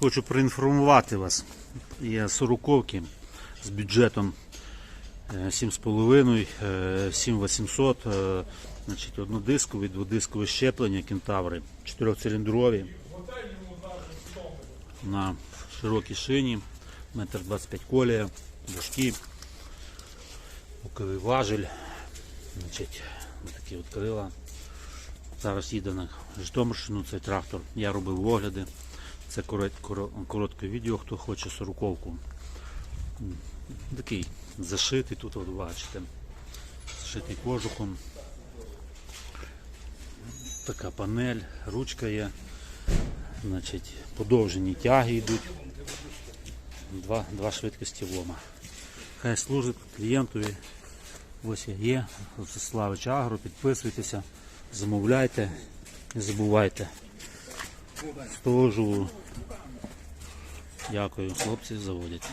Хочу проінформувати вас. Є сороковки з бюджетом е, 7,5, е, 7800, е, значить, однодискові, дводискове щеплення кентаври, чотирьохциліндрові на широкій шині, метр 25 колія, дошки, боковий важель, значить, такі от крила. Зараз їде на Житомирщину цей трактор. Я робив огляди. Це коротке відео, хто хоче сороковку. Такий зашитий тут, от бачите. Зашитий кожухом. Така панель, ручка є. Значить, подовжені тяги йдуть. Два, два швидкості лома. Хай служить клієнтові. Ось я є. Славич Агро, підписуйтеся, замовляйте, не забувайте. Живу. Дякую, хлопці заводять.